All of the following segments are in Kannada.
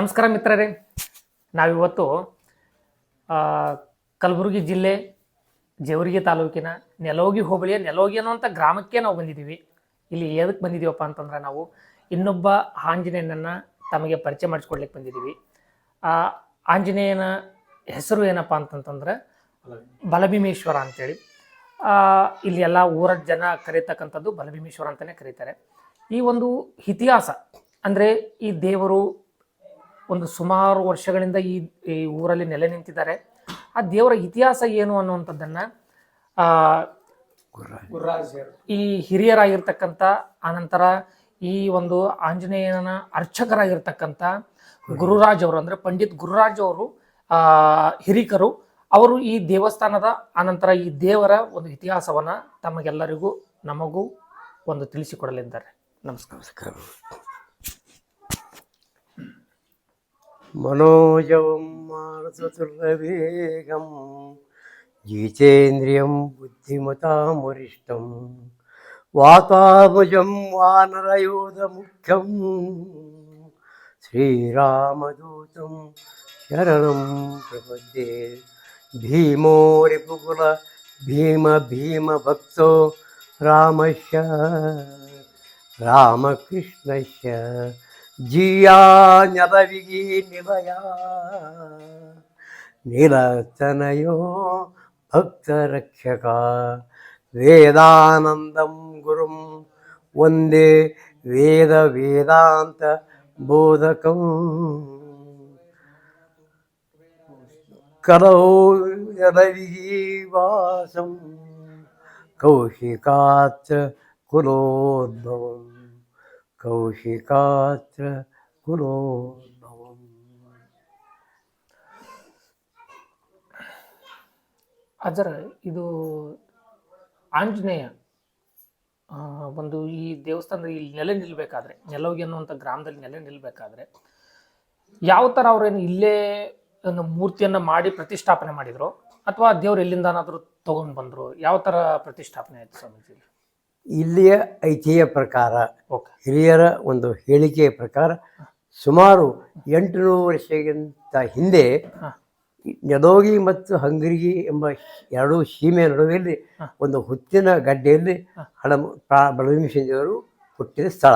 ನಮಸ್ಕಾರ ಮಿತ್ರರೇ. ನಾವಿವತ್ತು ಕಲಬುರಗಿ ಜಿಲ್ಲೆ, ಜೇವರ್ಗಿ ತಾಲೂಕಿನ ನೆಲೋಗಿ ಹೋಬಳಿಯ ನೆಲೋಗಿ ಅನ್ನುವಂಥ ಗ್ರಾಮಕ್ಕೆ ನಾವು ಬಂದಿದ್ದೀವಿ. ಇಲ್ಲಿ ಎದಕ್ಕೆ ಬಂದಿದ್ದೀವಪ್ಪ ಅಂತಂದ್ರೆ ನಾವು ಇನ್ನೊಬ್ಬ ಆಂಜನೇಯನನ್ನು ತಮಗೆ ಪರಿಚಯ ಮಾಡಿಸ್ಕೊಡ್ಲಿಕ್ಕೆ ಬಂದಿದ್ದೀವಿ. ಆ, ಆಂಜನೇಯನ ಹೆಸರು ಏನಪ್ಪ ಅಂತಂತಂದ್ರೆ ಬಲಭೀಮೇಶ್ವರ ಅಂತೇಳಿ. ಇಲ್ಲಿ ಎಲ್ಲ ಊರ ಜನ ಕರೀತಕ್ಕಂಥದ್ದು ಬಲಭೀಮೇಶ್ವರ ಅಂತಲೇ ಕರೀತಾರೆ. ಈ ಒಂದು ಇತಿಹಾಸ ಅಂದರೆ ಈ ದೇವರು ಒಂದು ಸುಮಾರು ವರ್ಷಗಳಿಂದ ಈ ಈ ಊರಲ್ಲಿ ನೆಲೆ ನಿಂತಿದ್ದಾರೆ. ಆ ದೇವರ ಇತಿಹಾಸ ಏನು ಅನ್ನುವಂಥದ್ದನ್ನು ಈ ಹಿರಿಯರಾಗಿರ್ತಕ್ಕಂಥ, ಆನಂತರ ಈ ಒಂದು ಆಂಜನೇಯನ ಅರ್ಚಕರಾಗಿರ್ತಕ್ಕಂಥ ಗುರುರಾಜ್ ಅವರು, ಅಂದರೆ ಪಂಡಿತ್ ಗುರುರಾಜ್ ಅವರು ಹಿರಿಕರು, ಅವರು ಈ ದೇವಸ್ಥಾನದ ಆನಂತರ ಈ ದೇವರ ಒಂದು ಇತಿಹಾಸವನ್ನು ತಮಗೆಲ್ಲರಿಗೂ, ನಮಗೂ ಒಂದು ತಿಳಿಸಿಕೊಡಲಿದ್ದಾರೆ. ನಮಸ್ಕಾರ. మనోజవం మారుతుల్వేగం జీతేంద్రియం బుద్ధిమతామురిష్టం వాతాముజం వానరయోధముఖ్యం శ్రీరామదూతం శరణం ప్రపద్యే. భీమో రిపుకుల భీమ భీమ భక్తో రామశ రామకృష్ణశ ജിയാഞ്ഞതരികി നിലയാ നിലച്ചനയോ ഭക്തരക്ഷക. വേദാനന്ദം ഗുരും വന്ദേ വേദ വേദാന്ത ബോധകം. കരോ യദരീവാസം കൗശികാച്ച കുലോദ്ഭവം ಕೌಶಿಕಾತ್ರ ಕುಲೋದ್ಭವಂ ಅದರ ಇದು ಆಂಜನೇಯ ಒಂದು ಈ ದೇವಸ್ಥಾನದ ಇಲ್ಲಿ ನೆಲೆ ನಿಲ್ಲಬೇಕಾದ್ರೆ ನೆಲೋಗಿ ಅನ್ನುವಂಥ ಗ್ರಾಮದಲ್ಲಿ ನೆಲೆ ನಿಲ್ಲಬೇಕಾದ್ರೆ ಯಾವ ಥರ ಅವ್ರೇನು ಇಲ್ಲೇ ಒಂದು ಮೂರ್ತಿಯನ್ನು ಮಾಡಿ ಪ್ರತಿಷ್ಠಾಪನೆ ಮಾಡಿದರು? ಅಥವಾ ದೇವ್ರು ಎಲ್ಲಿಂದನಾದರೂ ತಗೊಂಡು ಬಂದರು ಯಾವ ಥರ ಪ್ರತಿಷ್ಠಾಪನೆ ಆಯಿತು ಸ್ವಾಮೀಜಿ ಇಲ್ಲಿಯ ಐತಿಹ್ಯ ಪ್ರಕಾರ ಹಿರಿಯರ ಒಂದು ಹೇಳಿಕೆಯ ಪ್ರಕಾರ ಸುಮಾರು ಎಂಟುನೂರು ವರ್ಷಕ್ಕಿಂತ ಹಿಂದೆ ನೆದೋಗಿ ಮತ್ತು ಹಂಗರಿಗಿ ಎಂಬ ಎರಡೂ ಸೀಮೆಯ ನಡುವೆಯಲ್ಲಿ ಒಂದು ಹುತ್ತಿನ ಗಡ್ಡೆಯಲ್ಲಿ ಹಣ ಬಲಭೀಮಸೇನದೇವರು ಹುಟ್ಟಿದ ಸ್ಥಳ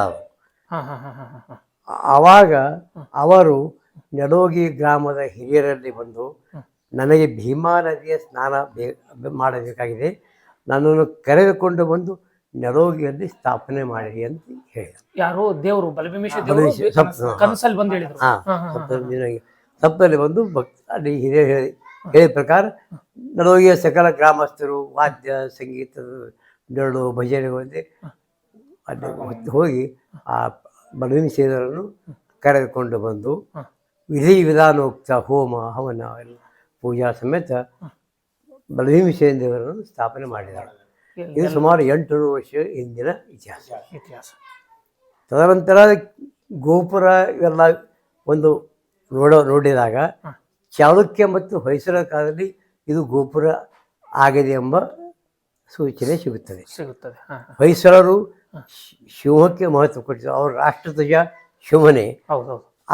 ಆವಾಗ ಅವರು ನೆಡೋಗಿ ಗ್ರಾಮದ ಹಿರಿಯರಲ್ಲಿ ಬಂದು ನನಗೆ ಭೀಮಾ ನದಿಯ ಸ್ನಾನ ಬೇ ಮಾಡಬೇಕಾಗಿದೆ. ನನ್ನನ್ನು ಕರೆದುಕೊಂಡು ಬಂದು ನೆಲೋಗಿಯಲ್ಲಿ ಸ್ಥಾಪನೆ ಮಾಡಿ ಅಂತ ಹೇಳಿದ್ರು ಯಾರು ದೇವರು ಬಲಭೀಮೇಶ ಬಲಭೀಮೇಶ, ದೇವರು ಸಪ್ತ- ಕನಸಲ್ಲಿ ಬಂದು ಹೇಳಿದ್ರು. ಹಾಂ ಹಾಂ ಹಾಂ ಸಪ್ತಮಿಗೆ ಸಪ್ತದಲ್ಲಿ ಬಂದು ಭಕ್ತ ಅಲ್ಲಿ ಹಿರಿಯ ಹೇಳಿ ಹೇಳಿದ ಪ್ರಕಾರ ನೆರೋಗಿಯ ಸಕಲ ಗ್ರಾಮಸ್ಥರು ವಾದ್ಯ ಸಂಗೀತದ ಡೊಳ್ಳು ಬಂದು ಅಲ್ಲಿ ಹೊತ್ತು ಹೋಗಿ ಆ ಬಲಭೀಮಸೇನರನ್ನು ಕರೆದುಕೊಂಡು ಬಂದು ವಿಧಿ ವಿಧಾನೋಕ್ತ ಹೋಮ ಹವನ ಎಲ್ಲ ಪೂಜಾ ಸಮೇತ ದೇವರನ್ನು ಸ್ಥಾಪನೆ ಮಾಡಿದ್ದಾರೆ ಇದು ಸುಮಾರು ಎಂಟುನೂರು ವರ್ಷ ಹಿಂದಿನ ಇತಿಹಾಸ. ಇತಿಹಾಸ ತದನಂತರ ಗೋಪುರ ಇವೆಲ್ಲ ಒಂದು ನೋಡೋ ನೋಡಿದಾಗ ಚಾಲುಕ್ಯ ಮತ್ತು ಹೊಯ್ಸಳ ಕಾಲದಲ್ಲಿ ಇದು ಗೋಪುರ ಆಗಿದೆ ಎಂಬ ಸೂಚನೆ ಸಿಗುತ್ತದೆ. ಸಿಗುತ್ತದೆ ಹೊಯ್ಸಳರು ಶಿವಕ್ಕೆ ಮಹತ್ವ ಕೊಟ್ಟಿದ್ರು ಅವ್ರ ರಾಷ್ಟ್ರಧ್ವಜ ಶಿವನೇ.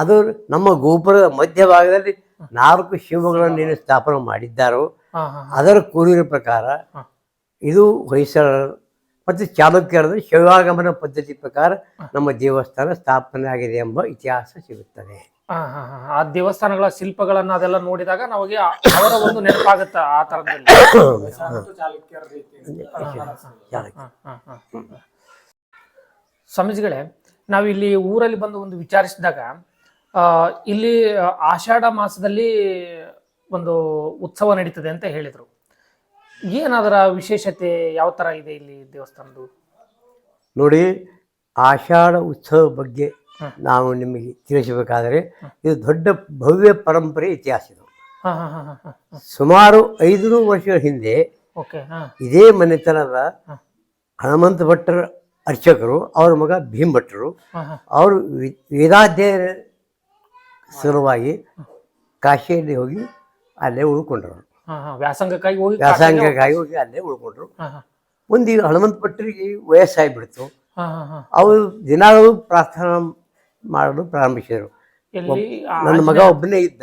ಅದು ನಮ್ಮ ಗೋಪುರದ ಮಧ್ಯಭಾಗದಲ್ಲಿ ನಾಲ್ಕು ಶಿವಗಳನ್ನು ಏನು ಸ್ಥಾಪನೆ ಮಾಡಿದ್ದಾರೋ ಅದರ ಕೂರಿನ ಪ್ರಕಾರ. ಇದು ಹೊಯ್ಸಳ ಮತ್ತು ಚಾಲುಕ್ಯರದ ಶಿವಾಗಮನ ಪದ್ಧತಿ ಪ್ರಕಾರ ನಮ್ಮ ದೇವಸ್ಥಾನ ಸ್ಥಾಪನೆ ಆಗಿದೆ ಎಂಬ ಇತಿಹಾಸ ಸಿಗುತ್ತದೆ. ಆ ದೇವಸ್ಥಾನಗಳ ಶಿಲ್ಪಗಳನ್ನ ಅದೆಲ್ಲ ನೋಡಿದಾಗ ನಮಗೆ ಅವರ ಒಂದು ನೆನಪಾಗುತ್ತೆ ಆ ತರದಲ್ಲಿ ಚಾಲುಕ್ಯ. ಸ್ವಾಮೀಜಿಗಳೇ ನಾವು ಇಲ್ಲಿ ಊರಲ್ಲಿ ಬಂದು ಒಂದು ವಿಚಾರಿಸಿದಾಗ ಇಲ್ಲಿ ಆಷಾಢ ಮಾಸದಲ್ಲಿ ಒಂದು ಉತ್ಸವ ನಡೀತದೆ ಅಂತ ಹೇಳಿದ್ರು. ಏನದರ ವಿಶೇಷತೆ ಯಾವ ತರ ಇದೆ ಇಲ್ಲಿ ದೇವಸ್ಥಾನದ್ದು? ನೋಡಿ ಆಷಾಢ ಉತ್ಸವ ಬಗ್ಗೆ ನಾವು ನಿಮಗೆ ತಿಳಿಸಬೇಕಾದರೆ ಇದು ದೊಡ್ಡ ಭವ್ಯ ಪರಂಪರೆ ಇತಿಹಾಸ ಇದು. ಸುಮಾರು ಐದುನೂರು ವರ್ಷಗಳ ಹಿಂದೆ ಇದೇ ಮನೆತನದ. ಹನುಮಂತ ಭಟ್ಟರ ಅರ್ಚಕರು ಅವರ ಮಗ ಭೀಮ್ ಭಟ್ಟರು ಅವರು ವೇದಾಧ್ಯಯನ ಸಲುವಾಗಿ ಕಾಶಿಯಲ್ಲಿ ಹೋಗಿ ಅಲ್ಲೇ ಉಳ್ಕೊಂಡ್ರು. ವ್ಯಾಸಂಗಕ್ಕಾಗಿ ಹೋಗಿ ವ್ಯಾಸಂಗಕ್ಕಾಗಿ ಹೋಗಿ ಅಲ್ಲೇ ಉಳ್ಕೊಂಡ್ರು. ಮುಂದೀಗ ಹನುಮಂತ ಭಟ್ರಿಗೆ ವಯಸ್ಸಾಗ್ಬಿಡ್ತು ಅವರು ದಿನಾಲೂ ಪ್ರಾರ್ಥನಾ ಮಾಡಲು ಪ್ರಾರಂಭಿಸಿದರು. ನನ್ನ ಮಗ ಒಬ್ಬನೇ ಇದ್ದ.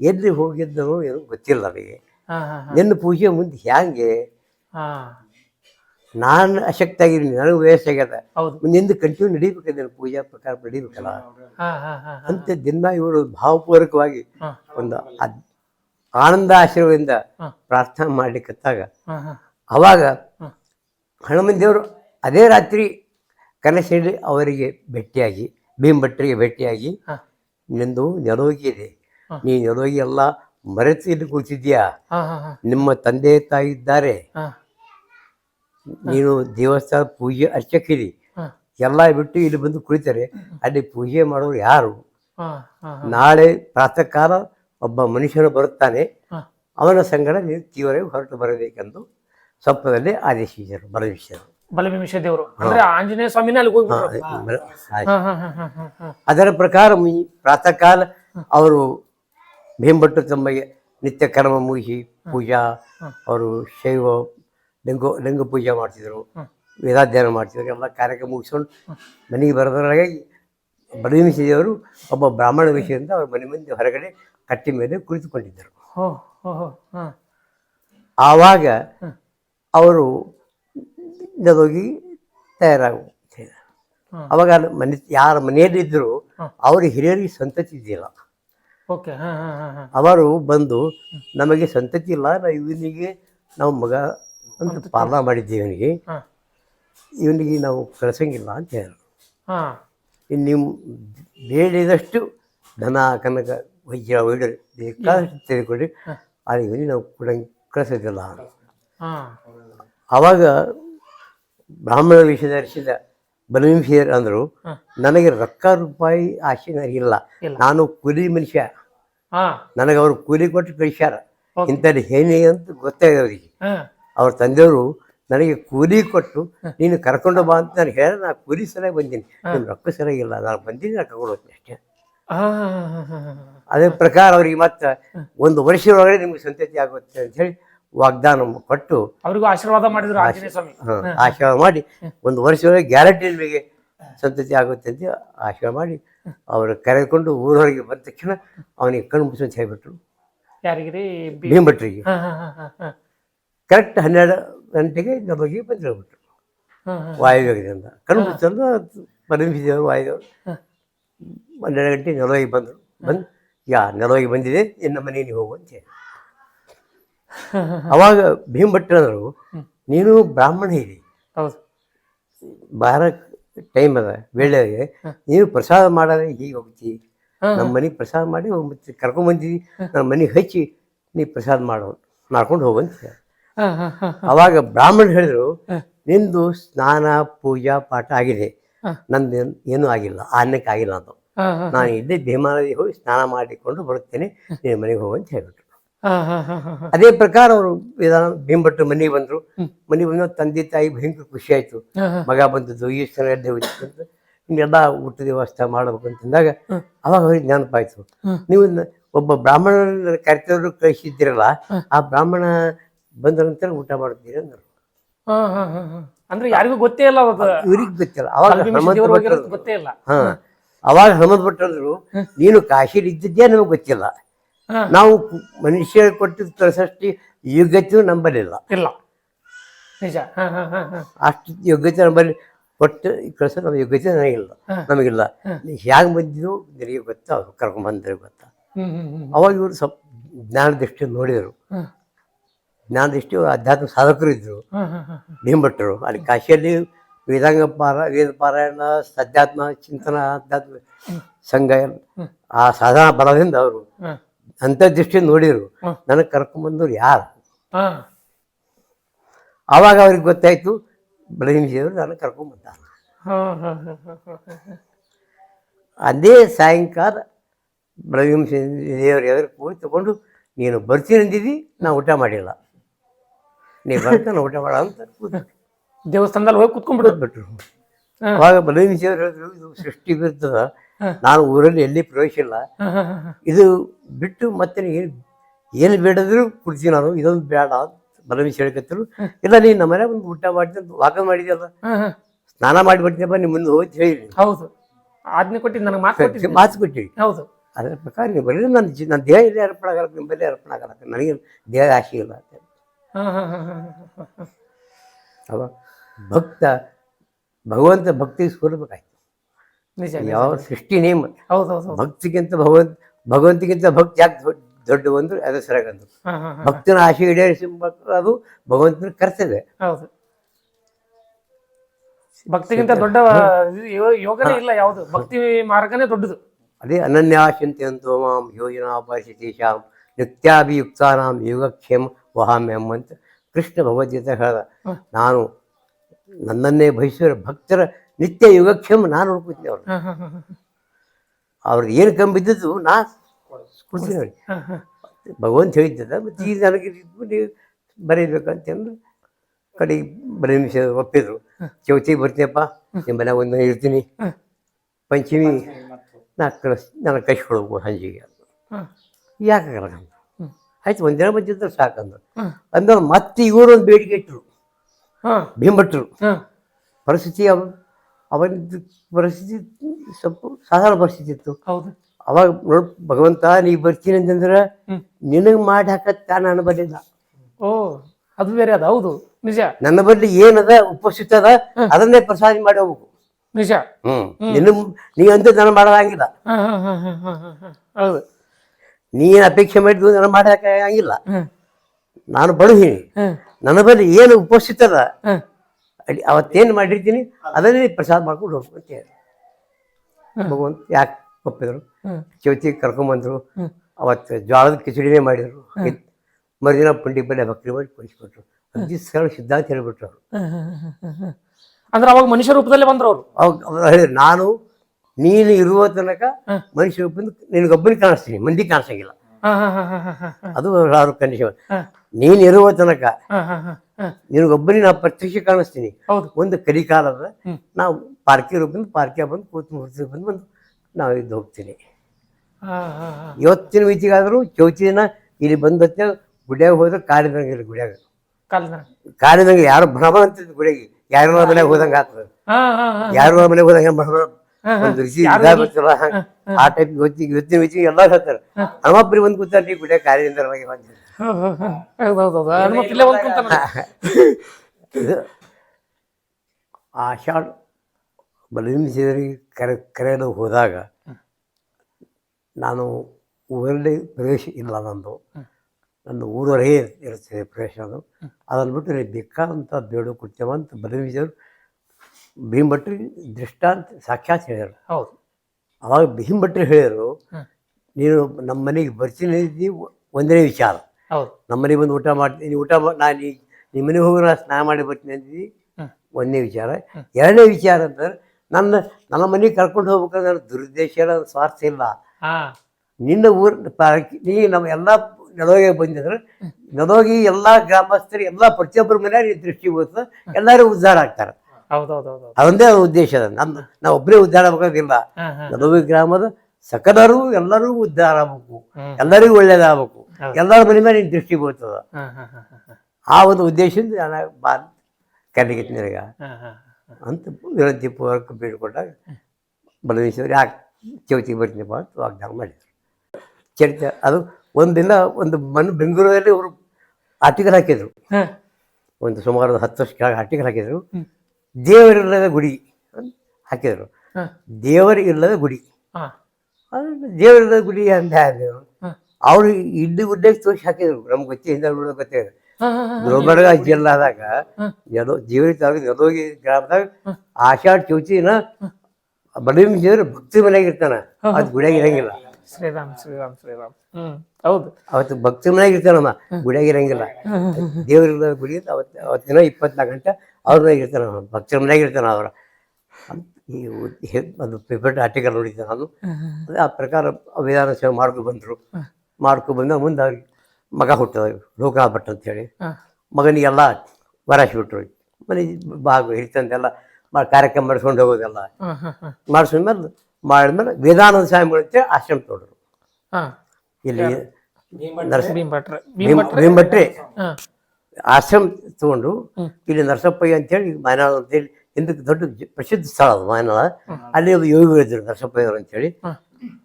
ಎಲ್ಲಿ ಹೋಗಿದ್ದನು ಏನು ಗೊತ್ತಿಲ್ಲ ನನಗೆ. ನಿನ್ನ ಪೂಜೆ ಮುಂದೆ ಹ್ಯಾಂಗೆ? ನಾನು ಅಶಕ್ತ ಆಗಿದ್ದೀನಿ ನನಗೆ ವಯಸ್ಸಾಗ್ಯದ. ಮುಂದಿಂದ ಕಂಟಿನ್ಯೂ ನಡೀಬೇಕು ನನ್ನ ಪೂಜಾ ಪ್ರಕಾರ ನಡೀಬೇಕಲ್ಲ? ಅಂತ ದಿನ ಇವರು ಭಾವಪೂರ್ವಕವಾಗಿ ಒಂದು ಒಂದು ಆನಂದ ಆಶೀರ್ವದಿಂದ. ಪ್ರಾರ್ಥನೆ ಮಾಡ್ಲಿಕ್ಕತ್ತಾಗ. ಅವಾಗ. ಹನುಮನ್ ದೇವರು ಅದೇ ರಾತ್ರಿ ಕನಸಿನಲ್ಲಿ ಅವರಿಗೆ ಭೇಟಿಯಾಗಿ ಭೀಮಭಟ್ಟರಿಗೆ ಭೇಟಿಯಾಗಿ ನಿಂದು ನೆಲೋಗಿ ಇದೆ. ನೀ ನೆಲೋಗಿ ಎಲ್ಲ ಮರೆತು ಇಲ್ಲಿ ಕೂತಿದ್ಯಾ ನಿಮ್ಮ ತಂದೆ ತಾಯಿ ಇದ್ದಾರೆ. ನೀನು ದೇವಸ್ಥಾನ ಪೂಜೆ ಅರ್ಚಕಿರಿ ಎಲ್ಲ ಬಿಟ್ಟು ಇಲ್ಲಿ ಬಂದು ಕುಳಿತಾರೆ. ಅಲ್ಲಿ ಪೂಜೆ ಮಾಡೋರು ಯಾರು? ನಾಳೆ ಪ್ರಾತಃ ಕಾಲ ಒಬ್ಬ ಮನುಷ್ಯನು ಬರುತ್ತಾನೆ ಅವನ ಸಂಗಡ ನೀವು ತೀವ್ರವಾಗಿ ಹೊರಟು ಬರಬೇಕೆಂದು ಸ್ವಪ್ನದಲ್ಲಿ ಆದೇಶಿಸಿದರು ಬಲವಿಸಿದರು ದೇವರು. ಅಂದ್ರೆ ಆಂಜನೇಯ ಸ್ವಾಮಿನ ಅದರ ಪ್ರಕಾರ ಪ್ರಾತಃ ಕಾಲ ಅವರು ಭೀಂಬಟ್ಟು ತಮ್ಮಗೆ ನಿತ್ಯ ಕರ್ಮ ಮುಗಿಸಿ ಪೂಜಾ ಅವರು ಶೈವ ಲಿಂಗ ಲಿಂಗ ಪೂಜೆ ಮಾಡ್ತಿದ್ರು. ವೇದಾಧ್ಯಯನ ಮಾಡ್ತಿದ್ರು. ಎಲ್ಲ ಕಾರ್ಯಕ್ರಮ ಮುಗಿಸ್ಕೊಂಡು ಮನೆಗೆ ಬರೋದ್ರಾಗಿ ದೇವರು ಒಬ್ಬ ಬ್ರಾಹ್ಮಣ ವಿಷಯದಿಂದ ಅವ್ರ ಮನೆ ಮುಂದೆ ಹೊರಗಡೆ ಕಟ್ಟಿ ಮೇಲೆ ಕುಳಿತುಕೊಂಡಿದ್ದರು. ಆವಾಗ. ಅವರು ಹೋಗಿ ತಯಾರಾಗ. ಅವಾಗ ಮನೆ ಯಾರ ಮನೆಯಲ್ಲಿದ್ದರೂ ಅವ್ರ ಹಿರಿಯರಿಗೆ ಸಂತತಿ ಹಾ ಅವರು ಬಂದು ನಮಗೆ ಸಂತತಿ ಇಲ್ಲ ನಾವು ಇವನಿಗೆ ನಾವು ಮಗ ಅಂತ ಪಾಲನ ಮಾಡಿದ್ದೀವಿ ಇವನಿಗೆ ಇವನಿಗೆ ನಾವು ಕಳ್ಸಂಗಿಲ್ಲ ಅಂತ ಹೇಳಿದ್ರು. ನಿಮ್ಮ ಬೇಡಿದಷ್ಟು ಧನ ಕನಕ ವೈದ್ಯ ವೈದ್ಯರು ಬೇಕಾದಷ್ಟು ತೆಗೆದುಕೊಂಡು ಅಲ್ಲಿ ನಾವು ಕೂಡ ಕಳಿಸೋದಿಲ್ಲ ಆವಾಗ ಬ್ರಾಹ್ಮಣ ವಿಷಯದರ್ಶಿದ ಬಲವಿಂಶಿಯರ್ ಅಂದರು. ನನಗೆ ರೊಕ್ಕ ರೂಪಾಯಿ ಆಸೆ ನನಗಿಲ್ಲ ಇಲ್ಲ. ನಾನು ಕೂಲಿ ಮನುಷ್ಯ. ನನಗೆ ಅವರು ಕೂಲಿ ಕೊಟ್ಟು ಕಳಿಸ್ಯಾರ. ಇಂಥದ್ದು ಏನೇ ಅಂತ ಗೊತ್ತಾಗಿದೆ ಅವರಿಗೆ. ಅವ್ರ ತಂದೆಯವರು ನನಗೆ ಕೂಲಿ ಕೊಟ್ಟು ನೀನು ಕರ್ಕೊಂಡು ಬಾ ಅಂತ ನಾನು ಹೇಳ ನಾನು ಕೂಲಿ ಸರಿಯಾಗಿ ಬಂದೀನಿ. ರೊಕ್ಕ ಸರಿಯಾಗಿಲ್ಲ ನಾನು ಬಂದೀನಿ ನಾನು ಕರ್ಕೊಂಡು ಹೋಗ್ತೀನಿ ಅಷ್ಟೇ. ಅದೇ ಪ್ರಕಾರ ಅವ್ರಿಗೆ ಮತ್ತೆ ಒಂದು ವರ್ಷದೊಳಗಡೆ ನಿಮ್ಗೆ ಸಂತತಿ ಆಗುತ್ತೆ ಅಂತ ಹೇಳಿ ವಾಗ್ದಾನ ಕೊಟ್ಟು ಅವ್ರಿಗೂ ಆಶೀರ್ವಾದ ಮಾಡಿದ್ರು ಆಂಜನೇಯ ಸ್ವಾಮಿ. ಆಶೀರ್ವಾದ ಮಾಡಿ ಒಂದು ವರ್ಷದೊಳಗೆ ಗ್ಯಾರಂಟಿ ನಿಮಗೆ ಸಂತತಿ ಆಗುತ್ತೆ ಅಂತ ಆಶೀರ್ವಾದ ಮಾಡಿ ಅವರು ಕರೆದುಕೊಂಡು ಊರೊಳಗೆ ಬಂದ ತಕ್ಷಣ ಅವನಿಗೆ ಕಣ್ಣು ಮುಚ್ಚು ಅಂತ ಹೇಳ್ಬಿಟ್ರು. ಯಾರಿಗ್ರಿ? ಭೀಮಭಟ್ರಿಗೆ. ಕರೆಕ್ಟ್ ಹನ್ನೆರಡು ಗಂಟೆಗೆ ನಮಗೆ ಬಂದಿರೋಗ್ಬಿಟ್ರು ವಾಯುವ್ಯದಿಂದ ಕಣ್ಣು ಮುಚ್ಚಲು ಪರಮಿಸಿದವರು ವಾಯುದೇವರು ಹ. ಹನ್ನೆರಡು ಗಂಟೆ ನೆಲವಾಗಿ ಬಂದರು. ಬಂದು ಯಾ ನೆಲವಾಗಿ ಬಂದಿದೆ ಇನ್ನು ಮನೆ ನೀವು ಹೋಗು ಅಂತ ಅವಾಗ ಭೀಮಭಟ್ಟರು ನೀನು ಬ್ರಾಹ್ಮಣ ಇದೆ ಬಾರ ಟೈಮ್ ಅದ ವೇಳೆಗೆ ನೀನು ಪ್ರಸಾದ ಮಾಡಾದ್ರೆ ಹೀಗೆ ಹೋಗ್ತಿ. ನಮ್ಮ ಮನೆಗೆ ಪ್ರಸಾದ ಮಾಡಿ ಹೋಗ್ಬಿಡ್ತಿ ಕರ್ಕೊಂಡ್ ಬಂದಿದ್ದಿ ನಮ್ಮ ಮನೆಗೆ ಹಚ್ಚಿ ನೀ ಪ್ರಸಾದ ಮಾಡೋ ಮಾಡ್ಕೊಂಡು ಹೋಗಂತ ಅವಾಗ ಬ್ರಾಹ್ಮಣ ಹೇಳಿದ್ರು ನಿಂದು ಸ್ನಾನ ಪೂಜಾ ಪಾಠ ಆಗಿದೆ. ನಂದು ಏನೂ ಆಗಿಲ್ಲ ಅನ್ನಕ್ಕೆ ಆಗಿಲ್ಲ ಅದು. ನಾನು ಇಲ್ಲೇ ಭೀಮಾನದಿ ಹೋಗಿ ಸ್ನಾನ ಮಾಡಿಕೊಂಡು ಬರುತ್ತೇನೆ ನೀನು ಮನೆಗೆ ಹೋಗು ಅಂತ ಹೇಳ್ಬಿಟ್ರು. ಅದೇ ಪ್ರಕಾರ ಅವರು ವಿಧಾನ ಭೀಮಭಟ್ರು ಮನೆಗೆ ಬಂದರು. ಮನೆಗೆ ಬಂದ ತಂದೆ ತಾಯಿ ಭಯಂಕರ ಖುಷಿ ಆಯ್ತು. ಮಗ ಬಂದದ್ದು ಈ ಸಲ ಇನ್ನೆಲ್ಲ ಊಟದ ವ್ಯವಸ್ಥೆ ಮಾಡಬೇಕು ಅಂತಂದಾಗ ಅವಾಗ ಅವ್ರಿಗೆ ನೆನಪಾಯ್ತು. ನೀವು ಒಬ್ಬ ಬ್ರಾಹ್ಮಣರ ಕರೆತವರು ಕಳಿಸಿದ್ದೀರಲ್ಲ ಆ ಬ್ರಾಹ್ಮಣ ಬಂದ ನಂತರ ಊಟ ಮಾಡ್ತೀರಿ ಅಂದರು. ಅಂದ್ರೆ ಯಾರಿಗೂ ಗೊತ್ತೇ ಇಲ್ಲ ಇವರಿಗೆ ಗೊತ್ತಿಲ್ಲ. ಅವಾಗ ಗೊತ್ತೇ ಇಲ್ಲ. ಹಾ. ಅವಾಗ ಹನುಮಂತ ಭಟ್ರು ನೀನು ಕಾಶಿಲಿ ಇದ್ದಿದ್ದೇ ನಮಗೆ ಗೊತ್ತಿಲ್ಲ. ನಾವು ಮನುಷ್ಯ ಕೊಟ್ಟಿದ್ದ ತಳಸಷ್ಟಿ ಯೋಗ್ಯತೆಯೂ ನಂಬಲಿಲ್ಲ. ಇಲ್ಲ. ನಿಜ. ಅಷ್ಟು ಯೋಗ್ಯತೆ ನಂಬಲ್ಲಿ ಕೊಟ್ಟು ಕೆಲಸ ನಮ್ಮ ಯೋಗ್ಯತೆ ನನಗಿಲ್ಲ. ನಮಗಿಲ್ಲ. ಹೇಗೆ ಬಂದಿದ್ದು ನಿನಗೆ ಗೊತ್ತಾ? ಅವ್ರು ಕರ್ಕೊಂಡ್ ಬಂದ್ರೆ ಗೊತ್ತಾ? ಅವಾಗ ಇವರು ಸ್ವಲ್ಪ ಜ್ಞಾನ ದೃಷ್ಟಿ ನೋಡಿದರು. ಜ್ಞಾನ ದೃಷ್ಟಿ ಅಧ್ಯಾತ್ಮ ಸಾಧಕರು ಇದ್ದರು. ಭೀಮಭಟ್ರು ಅಲ್ಲಿ ಕಾಶಿಯಲ್ಲಿ ವೇದಾಂಗ ಪಾರ ವೇದ ಪಾರಾಯಣ ಸಧ್ಯಾತ್ಮ ಚಿಂತನ ಅಧ್ಯಾತ್ಮ ಸಂಘ ಆ ಸಾಧನ ಬಲದಿಂದ ಅವರು. ಅಂತರ್ದೃಷ್ಟಿ ನೋಡಿದ್ರು ನನಗೆ ಕರ್ಕೊಂಬಂದವ್ರು ಯಾರು. ಆವಾಗ ಅವ್ರಿಗೆ ಗೊತ್ತಾಯ್ತು ಬಲಹಿಂಸೆಯವರು ನನಗೆ ಕರ್ಕೊಂಬಂದ. ಅದೇ ಸಾಯಂಕಾಲ ದೇವ್ರ ಎದುರು ಕೂಡಿ ತಗೊಂಡು ನೀನು ಬರ್ತೀನಿ ಅಂದಿದ್ದಿ ನಾ ಊಟ ಮಾಡಿಲ್ಲ. ನೀ ಬರ್ತಾನೆ ಊಟ ಮಾಡ ಅಂತ ಕೂತ್ ದೇವಸ್ಥಾನದಲ್ಲಿ ಹೋಗಿ ಕುತ್ಕೊಂಡ್ಬಿಡೋದು ಬಿಟ್ರು ಅವಾಗ ಬಲಹಿಂಸೆಯವರು ಹೇಳಿದ್ರು ಇದು ಸೃಷ್ಟಿ ವಿರುದ್ಧದ. ನಾನು ಊರಲ್ಲಿ ಎಲ್ಲಿ ಪ್ರವೇಶ ಇಲ್ಲ. ಇದು ಬಿಟ್ಟು ಮತ್ತೆ ಏನು ಏನು ಬೇಡದ್ರು ಕುಡ್ತೀನಿ ನಾನು ಇದೊಂದು ಬೇಡ ಅಂತ ಹೇಳಕತ್ತರು ಹೇಳ್ಕತ್ತರು ಇಲ್ಲ ನೀನು ನಮ್ಮ ಮನೆ ಒಂದು ಊಟ ಮಾಡ್ತೀನಿ ವಾಕ ಮಾಡಿದ್ಯಲ್ಲ. ಸ್ನಾನ ಮಾಡಿ ಬರ್ತೀನಪ್ಪ ನಿಮ್ಮ ಮುಂದೆ ಹೋಗಿ ಹೇಳಿ ಹೌದು. ಆಜ್ಞೆ ಕೊಟ್ಟಿದ್ದು ನನಗೆ ಮಾತು ಕೊಟ್ಟಿದ್ದು. ಮಾತು ಕೊಟ್ಟಿವಿ ಹೌದು. ಅದರ ಪ್ರಕಾರ ನೀವು ಬರೀ ನನ್ನ ನನ್ನ ದೇಹ ಇಲ್ಲಿ ಅರ್ಪಣೆ ಆಗಲ್ಲ ನಿಮ್ಮಲ್ಲಿ ಅರ್ಪಣೆ ಆಗಲ್ಲ. ನನಗೆ ದೇಹ ಆಶೆ ಇಲ್ಲ ಅಂತ. ಹಾ ಹಾ ಹಾ ಹಾ ಹಾ ಹಾ. ಅವ ಭಕ್ತ ಭಗವಂತ ಭಕ್ತಿಗೆ ಸೋಲ್ಬೇಕಾಯ್ತು. ಯಾವ ಸೃಷ್ಟಿ ನೇಮ. ಹೌದು ಹೌದು ಹೌದು. ಭಕ್ತಿಗಿಂತ ಭಗವಂತ ಭಗವಂತಿಗಿಂತ ಭಕ್ತಿ ಯಾಕೆ ದೊಡ್ಡ ದೊಡ್ಡ ಒಂದು ಅದೇ ಹಾ ಭಕ್ತನ ಆಶೆ ಈಡೇರಿಸಿ ಅದು ಭಗವಂತನ ಕರ್ತವ್ಯ. ಹೌದು. ಭಕ್ತಿಗಿಂತ ದೊಡ್ಡ ಯೋಗ ಯೋಗನೇ ಇಲ್ಲ ಯಾವುದು. ಭಕ್ತಿ ಮಾರ್ಗನೇ ದೊಡ್ಡದು. ಅದೇ ಅನನ್ಯಾಶಂತ್ಯಂತೋ ಮಾಂ ಯೋಜನಾ ಪರಿಶಿತೀಶಾಂ ನಿತ್ಯಾಭಿಯುಕ್ತಾನಾಂ ಯೋಗಕ್ಷೇಮ ವಹಾಮ್ಯಂ ಅಂತ ಕೃಷ್ಣ ಭಗವದ್ಗೀತೆ ಹೇಳ್ದ. ನಾನು ನನ್ನನ್ನೇ ಬಯಸಿರೋ ಭಕ್ತರ ನಿತ್ಯ ಯುಗಕ್ಷಮ ನಾನು ನೋಡ್ಕೊತೀನಿ ಅವ್ರು ಅವ್ರಿಗೆ ಏನು ಕಂಬಿದ್ದದ್ದು ನಾ ಕೊಡ್ತೀನಿ ಅವ್ರಿಗೆ. ಭಗವಂತ ಹೇಳಿದ್ದದ ಮತ್ತು ಈಗ ನನಗೆ ನೀವು ಬರೀಬೇಕಂತಂದು ಕಡೆಗೆ ಬರೀ ನಿಮಿಷ ಒಪ್ಪಿದ್ರು. ಚೌತಿ ಬರ್ತೀನಪ್ಪ ನಿಮ್ಮ ಮನೆ ಒಂದು ಇರ್ತೀನಿ. ಪಂಚಮಿ ನಾ ಕಳಿಸ್ ನನಗೆ ಕಳಿಸ್ಕೊಡ್ಬೇಕು ಸಂಜೆಗೆ. ಅಂತ ಯಾಕೆ ಆಯ್ತು ಒಂದಿನ ಬಂದಿದ್ದರು ಸಾಕಂದ್ರು. ಅಂದ್ರೆ ಮತ್ತೆ ಇವರೊಂದು ಒಂದು ಬೇಡಿಕೆ ಇಟ್ಟರು. ಭೀಮಭಟ್ರು. ಪರಿಸ್ಥಿತಿ ಅವ ಅವನ ಪರಿಸ್ಥಿತಿ ಸ್ವಲ್ಪ ಸಾಧಾರಣ ಪರಿಸ್ಥಿತಿ ಇತ್ತು. ಅವಾಗ ನೋಡ್ ಭಗವಂತ ನೀ ಬರ್ತೀನಿ ಅಂತಂದ್ರೆ. ನಿನಗೆ ಮಾಡಿ ಹಾಕತ್ತ ನಾನು ಬರಲಿಲ್ಲ ಓ ಅದು ಬೇರೆ ಅದ ಹೌದು ನಿಜ. ನನ್ನ ಬಳಿ ಏನದ ಉಪಸ್ಥಿತ ಅದ ಅದನ್ನೇ ಪ್ರಸಾದ ಮಾಡಿ ಹೋಗ್ಬೇಕು. ನಿಜ. ಹ್ಮ್. ನಿನ್ನ ನೀ ಅಂತ ನಾನು ಹಾ ಹೌದು. ನೀನು ಅಪೇಕ್ಷೆ ಮಾಡಿದ್ದು ನಾನು ಮಾಡಿ ಹ್ಮ್ ನಾನು ಬಡದೀನಿ ಹ್ಮ್ ನನ್ನ ಬಳಿ ಏನು ಉಪಸ್ಥಿತರ ಅಲ್ಲಿ ಅವತ್ತೇನು ಮಾಡಿರ್ತೀನಿ ಅದನ್ನೇ ಪ್ರಸಾದ ಮಾಡ್ಕೊಂಡು ಹೋಗ್ಬೇಕು ಅಂತ ಹೇಳಿ ಭಗವಂತ ಯಾಕೆ ಒಪ್ಪಿದ್ರು? ಚೌತಿ ಕರ್ಕೊಂಬಂದ್ರು. ಅವತ್ತು ಜ್ವಾಳದ ಕಿಚಡಿನೇ ಮಾಡಿದ್ರು. ಮರುದಿನ ಪುಂಡಿ ಪಲ್ಯ ಭಕ್ತಿ ಮಾಡಿ ಕೊಡಿಸ್ಬಿಟ್ರು ಸರಳ ಸಿದ್ಧಾಂತ ಹೇಳ್ಬಿಟ್ರು ಅವರು. ಅಂದ್ರೆ ಅವಾಗ ಮನುಷ್ಯ ರೂಪದಲ್ಲೇ ಬಂದ್ರು ಅವರು? ಅವಾಗ ನಾನು ನೀನು ಇರುವ ತನಕ. ಮನುಷ್ಯ ರೂಪದಿಂದ ನಿನಗೊಬ್ಬನಿಗೆ ಕಾಣಿಸ್ತೀನಿ ಮಂದಿ ಕಾಣಿಸಂಗಿಲ್ಲ. ಅದು ಅವ್ರ ಕಂಡೀಷನ್ ನೀನ್ ಇರುವ ತನಕ ನಿನಗೊಬ್ಬರಿ ನಾ ಪ್ರತ್ಯಕ್ಷ ಕಾಣಿಸ್ತೀನಿ ಒಂದು ಕಲಿಕಾಲದ. ನಾವು ಪಾರ್ಕಿ ಬಂದು ಪಾರ್ಕಿ ಬಂದು ಕೂತು ಮುಹೂರ್ತ ಬಂದು ಬಂದು ನಾವು ಇದು ಹೋಗ್ತೀನಿ ಇವತ್ತಿನ ಹಾ ಚೌತಿ ಮಿತಿಗಾದರೂ ಚೌತಿನ ಇಲ್ಲಿ ಬಂದತ್ತೆ ಗುಡಿಯಾಗ ಹೋದ್ರೆ ಕಾಲಿದಂಗೆ ಇಲ್ಲ ಗುಡಿಯಾಗ ಕಾಲಿದಂಗೆ ಯಾರು ಭ್ರಮ ಅಂತ ಗುಡಿಯಾಗಿ ಯಾರ ಮನೆಗೆ ಹೋದಂಗೆ ಆಗ್ತದೆ ಯಾರ ಮನೆಗೆ ಹೋದಂಗೆ ಭ್ರಮ. ಒಂದು ಇದಾಗ್ಬಿಡ್ತಲ್ಲ ಹಂಗೆ. ಆ ಟೈಪ್ ಯೋಚನೆ ಯೋಚನೆ ಮಿತಿಗೆ ಎಲ್ಲ ಹೇಳ್ತಾರೆ. ಹನುಮಪ್ಪರಿ ಬಂದು ಕೂತಾರ ನೀವು ಗುಡಿಯಾಗ ಕಾರ್ಯದಿಂದ ಇಲ್ಲೇ ಬಂದ್ ಕುಂತಾನ. ಇದು ಆಷಾಢ ಬಲವಿಂಸೇರಿ ಕರೆ ಕರೆಯಲು ಹೋದಾಗ ನಾನು ಊರಲ್ಲಿ ಪ್ರವೇಶ ಇಲ್ಲ ನಂದು. ನನ್ನ ಊರವರೆಗೆ ಇರ್ತದೆ ಪ್ರವೇಶ ಅದು. ಅದನ್ನು ಬಿಟ್ಟು ನನಗೆ ಬೇಕಾದಂಥ ಬೇಡು ಕೊಡ್ತೇವೆ ಅಂತ ಭೀಮಭಟ್ರಿಗೆ ದೃಷ್ಟಾಂತ ಸಾಕ್ಷಾತ್ ಹೇಳ್ಯಾರ. ಹೌದು. ಅವಾಗ ಭೀಮಭಟ್ರಿ ಹೇಳಿದರು ನೀನು ನಮ್ಮ ಮನೆಗೆ ಬರ್ತೀನಿ ಒಂದೇ ಒಂದನೇ ವಿಚಾರ. ಹೌದು. ನಮ್ಮ ಮನೆಗೆ ಬಂದು ಊಟ ಮಾಡ್ತೀನಿ ನೀನು ಊಟ ಮಾಡಿ ನಾನು ಈ ನಿಮ್ಮ ಮನೆಗೆ ಹೋಗಿ ನಾನು ಸ್ನಾನ ಮಾಡಿ ಬರ್ತೀನಿ ಅಂತಿದ್ದಿ ಒಂದನೇ ವಿಚಾರ. ಎರಡನೇ ವಿಚಾರ ಅಂತಂದ್ರೆ ನನ್ನ ನನ್ನ ಮನೆಗೆ ಕರ್ಕೊಂಡು ಹೋಗ್ಬೇಕಂದ್ರೆ ನನ್ನ ದುರುದ್ದೇಶ ನನ್ನ ಸ್ವಾರ್ಥ ಇಲ್ಲ. ನಿನ್ನ ಊರು ನೀ ನಮ್ಮ ಎಲ್ಲ ನಡೋಗಿ ಬಂದಿದ್ರೆ ನಡೋಗಿ ಎಲ್ಲ ಗ್ರಾಮಸ್ಥರು ಎಲ್ಲ ಪ್ರತಿಯೊಬ್ಬರ ಮನೆ ದೃಷ್ಟಿ ಬೀಳ್ತದೆ ಎಲ್ಲರೂ ಉದ್ಧಾರ ಆಗ್ತಾರೆ. ಅದೊಂದೇ ಉದ್ದೇಶ ಅದ. ನನ್ನ ನಾವು ಒಬ್ಬರೇ ಉದ್ಧಾರ ಆಗೋದಿಲ್ಲ ಹಾ ಗ್ರಾಮದ ಸಕಲರು ಎಲ್ಲರೂ ಉದ್ಧಾರ ಆಗ್ಬೇಕು. ಎಲ್ಲರಿಗೂ ಒಳ್ಳೇದಾಗಬೇಕು. ಎಲ್ಲರ ಮನೆ ಮೇಲೆ ದೃಷ್ಟಿ ಬೀಳ್ತದ. ಆ ಒಂದು ಉದ್ದೇಶದಿಂದ ನಾನು ಬಾ ಕರೆಗೆ ನಿನಗ ಅಂತ ವಿನಂತಿ ಪೂರ್ವಕ ಬೇಡ್ಕೊಂಡಾಗ ಬಲವೇಶ್ವರ ಯಾಕೆ ಚೌತಿಗೆ ಬರ್ತೀನಪ್ಪ ಅಂತ ವಾಗ್ದಾನ ಮಾಡಿದ್ರು. ಚರಿತ್ರೆ ಅದು ಒಂದಿನ ಒಂದು ಮಣ್ಣು ಬೆಂಗಳೂರಲ್ಲಿ ಅವರು ಆರ್ಟಿಕಲ್ ಹಾಕಿದ್ರು. ಒಂದು ಸುಮಾರು ಹತ್ತು ವರ್ಷ ಕೆಳಗೆ ಆರ್ಟಿಕಲ್ ಹಾಕಿದ್ರು. ದೇವರಿಲ್ಲದ ಗುಡಿ ಅಂತ ಹಾಕಿದ್ರು. ದೇವರು ಇಲ್ಲದ ಗುಡಿ. ದೇವರಿಲ್ಲದ ಗುಡಿ ಅಂತ ಹೇಳಿದ್ರು ಅವರು ಇಲ್ಲಿ ಗುಡ್ಡಕ್ಕೆ ತೋರಿಸಿ ಹಾಕಿದ್ರು. ನಮ್ಗೆ ಗೊತ್ತಿ ಹಿಂದೆ ಗೊತ್ತಿದೆ ಹಾ ಹಾ ಹಾ ಗುಲ್ಬರ್ಗ ಜಿಲ್ಲಾದಾಗ ಆದಾಗ ಎಲ್ಲೋ ಜೀವನ ತಾಲೂಕು ಯದೋಗಿ ಗ್ರಾಮದಾಗ. ಆಷಾಢ ಚೌತಿನ ಬಡವಿನ ದೇವ್ರ ಭಕ್ತಿ ಮನೆಯಾಗ ಇರ್ತಾನ. ಅದು ಗುಡಿಯಾಗ ಇರಂಗಿಲ್ಲ. ಶ್ರೀರಾಮ್ ಶ್ರೀರಾಮ್ ಶ್ರೀರಾಮ್. ಹೌದು. ಅವತ್ತು ಭಕ್ತಿ ಮನೆಯಾಗ ಇರ್ತಾನಮ್ಮ. ಗುಡಿಯಾಗ ಇರಂಗಿಲ್ಲ. ದೇವರಿಲ್ಲದ ಗುಡಿ ಅವತ್ತು ಅವತ್ತಿನ ಇಪ್ಪತ್ನಾಲ್ಕು ಗಂಟೆ ಅವ್ರ ಮ್ಯಾಗ ಇರ್ತಾನೆ ಅವ್ನು. ಭಕ್ತರ ಮನೆಯಾಗ ಇರ್ತಾನ ಅವರ. ಒಂದು ಪೇಪರ್ ಆರ್ಟಿಕಲ್ ನೋಡಿದ್ದೆ ನಾನು ಅದೇ ಆ ಪ್ರಕಾರ ವಿಧಾನ ಸೇವೆ ಮಾಡ್ಕೊಂಡು ಬಂದರು. ಮಾಡ್ಕೊಂಡು ಬಂದ ಮುಂದೆ ಅವ್ರಿಗೆ ಮಗ ಹುಟ್ಟದ ಲೋಕನಾಥ್ ಭಟ್ ಅಂತೇಳಿ ಮಗನಿಗೆಲ್ಲ ಬಿಟ್ಟರು ಮನೆ ಭಾಗ ಹಿರಿತಂದೆಲ್ಲ ಮಾಡಿ ಕಾರ್ಯಕ್ರಮ ಮಾಡಿಸ್ಕೊಂಡು ಹೋಗೋದೆಲ್ಲ. ಮಾಡಿಸ್ಕೊಂಡ್ಮೇಲೆ ಮಾಡಿದ್ಮೇಲೆ ವೇದಾನಂದ ಸ್ವಾಮಿಗಳು ಅಂತೇಳಿ ಆಶ್ರಮ ತೊಗೊಂಡ್ರು. ನರಸಿಂಹ ಇಲ್ಲಿ ನರಸ ಆಶ್ರಮ ತಗೊಂಡು. ಇಲ್ಲಿ ನರಸಪ್ಪಯ್ಯ ಅಂತೇಳಿ ಮಾಯನಾಳ ಅಂತೇಳಿ ಹಿಂದಕ್ಕೆ ದೊಡ್ಡ ಪ್ರಸಿದ್ಧ ಸ್ಥಳ ಅದು ಮಾಯನಾಳ ಅಲ್ಲಿ ಒಬ್ಬ ಯೋಗಿಗಳಿದ್ರು ನರಸಪ್ಪಯ್ಯವರು ಅಂತೇಳಿ. ಹ್ಮ್.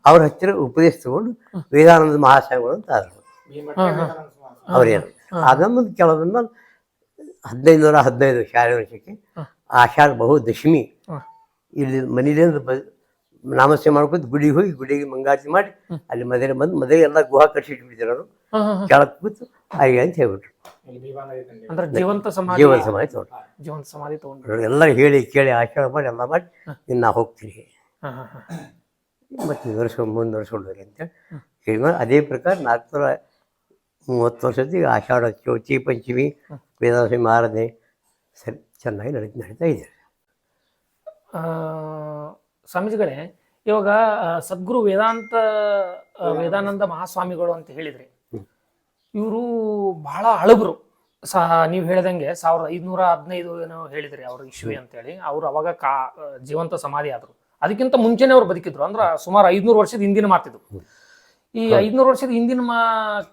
ಅವ್ರ ಹತ್ತಿರ ಉಪದೇಶ ತಗೊಂಡು ವೇದಾನಂದ ಮಹಾಸ್ವಾಮಿಗಳು ಅಂತ ಆದರು. ಅವರೇನು? ಅದನ್ನು ಕೆಲವನ್ನ ಹದಿನೈದು ನೂರ ಹದಿನೈದು ಶಾಲೆ ವರ್ಷಕ್ಕೆ ಆಷಾಢ ಬಹು ದಶಮಿ ಇಲ್ಲಿ ಮನೇಲಿಂದ ನಾಮಸ್ಯ ಮಾಡ್ಕೊಂಡು ಗುಡಿಗೆ ಹೋಗಿ ಗುಡಿಗೆ ಮಂಗಾಚಿ ಮಾಡಿ ಅಲ್ಲಿ ಮದುವೆ ಬಂದು ಮದುವೆ ಎಲ್ಲ ಗುಹಾ ಕಟ್ಟಿಟ್ಬಿಟ್ಟಿದ್ರು ಅವರು. ಕೆಳಗೆ ಕೂತು ಹಾಗೆ ಅಂತ ಹೇಳ್ಬಿಟ್ರು. ಅಂದ್ರೆ ಜೀವಂತ ಸಮಾಧಿ ಜೀವನ ಸಮಾಧಿ ತಗೊಂಡ್ರು. ಜೀವಂತ ಸಮಾಧಿ ಅವ್ರು ಎಲ್ಲ ಹೇಳಿ ಕೇಳಿ ಆಶೀರ್ವಾದ ಮಾಡಿ ಎಲ್ಲ ಮಾಡಿ ಇನ್ನು ಹೋಗ್ತೀನಿ. ಮತ್ತು ಮುಂದುವರ್ಸ್ಕೊಂಡು ಮುಂದುವರ್ಸ್ಕೊಂಡ್ರಿ ಅಂತ ಹೇಳಿ. ಅದೇ ಪ್ರಕಾರ ನಾಲ್ಕುನೂರ ಮೂವತ್ತು ವರ್ಷದ ಆಷಾಢ ಚೌತಿ ಪಂಚಮಿ ವೇದಾಸಿ ಆರಾಧನೆ ಸರಿ ಚೆನ್ನಾಗಿ ನಡೀತಾ ನಡೀತಾ ಇದೆ. ಸ್ವಾಮೀಜಿಗಳೇ ಇವಾಗ ಸದ್ಗುರು ವೇದಾಂತ ವೇದಾನಂದ ಮಹಾಸ್ವಾಮಿಗಳು ಅಂತ ಹೇಳಿದ್ರಿ ಇವರು ಬಹಳ ಅಳಬ್ರು. ಸಹ ನೀವು ಹೇಳ್ದಂಗೆ ಸಾವಿರದ ಐದುನೂರ ಹದಿನೈದು ಏನೋ ಹೇಳಿದ್ರಿ ಅವ್ರ ಇಶ್ವಿ ಅಂತೇಳಿ. ಅವ್ರು ಅವಾಗ ಕಾ ಜೀವಂತ ಸಮಾಧಿ ಆದ್ರು. ಅದಕ್ಕಿಂತ ಮುಂಚೆನೆ ಅವ್ರು ಬದುಕಿದ್ರು. ಅಂದ್ರೆ ಸುಮಾರು ಐದ್ನೂರು ವರ್ಷದ ಹಿಂದಿನ ಮಾತಿದ್ರು ಈ ಐದ್ನೂರು ವರ್ಷದ ಹಿಂದಿನ ಮಾ